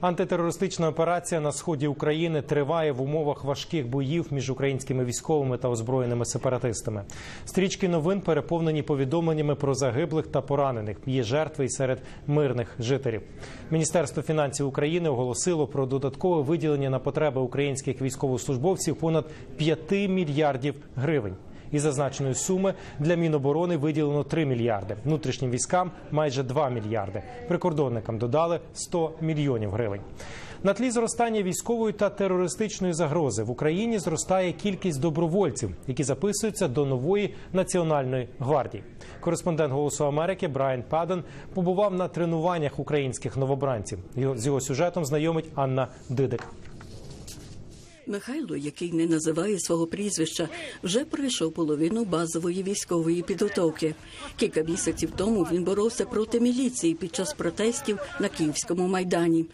Антитерористична операція на сході України триває в умовах важких боїв між українськими військовими та озброєними сепаратистами. Стрічки новин переповнені повідомленнями про загиблих та поранених. Є жертви й серед мирних жителів. Міністерство фінансів України оголосило про додаткове виділення на потреби українських військовослужбовців понад 5 мільярдів гривень. Із зазначеної суми для Міноборони виділено 3 мільярди, внутрішнім військам майже 2 мільярди. Прикордонникам додали 100 мільйонів гривень. На тлі зростання військової та терористичної загрози в Україні зростає кількість добровольців, які записуються до нової національної гвардії. Кореспондент Голосу Америки Брайан Паден побував на тренуваннях українських новобранців. З його сюжетом знайомить Анна Дидик. Михайло, який не називає свого прізвища, вже пройшов половину базової військової підготовки. Кілька місяців тому він боровся проти міліції під час протестів на Київському майдані.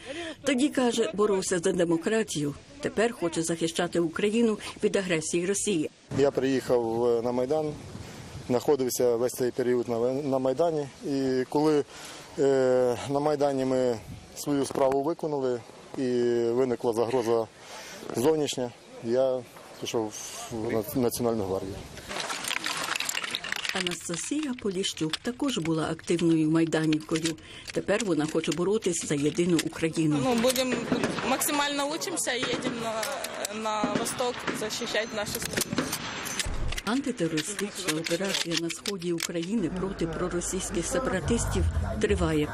Тоді каже, боровся за демократію. Тепер хоче захищати Україну від агресії Росії. Я приїхав е, на Майдан, знаходився весь цей період на, Майдані. І коли е, на Майдані ми свою справу виконали і виникла загроза зовнішня, я пішов в Національну гвардію. Анастасія Поліщук також була активною майданівкою. Тепер вона хоче боротись за єдину Україну. Ну, будемо максимально учимося і їдемо на, на восток захищати нашу страну. Антитерористична операція на сході України проти проросійських сепаратистів триває.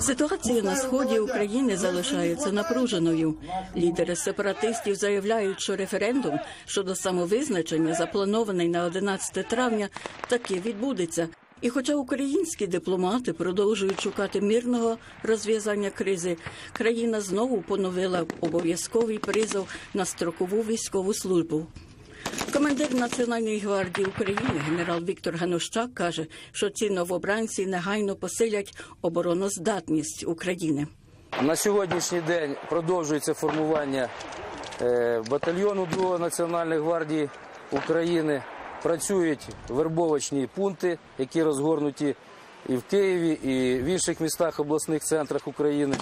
Ситуація на сході України залишається напруженою. Лідери сепаратистів заявляють, що референдум щодо самовизначення, запланований на 11 травня, таки відбудеться. І хоча українські дипломати продовжують шукати мирного розв'язання кризи, країна знову поновила обов'язковий призов на строкову військову службу. Командир Національної гвардії України генерал Віктор Ганущак каже, що ці новобранці негайно посилять обороноздатність України. На сьогоднішній день продовжується формування е, батальйону 2 Національної гвардії України. Працюють вербовочні пункти, які розгорнуті і в Києві, і в інших містах, обласних центрах України.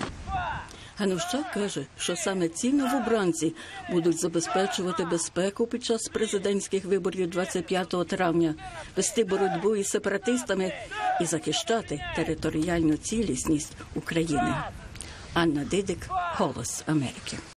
Ганущак каже, що саме ці новобранці будуть забезпечувати безпеку під час президентських виборів 25 травня, вести боротьбу із сепаратистами і захищати територіальну цілісність України. Анна Дидик, Голос Америки.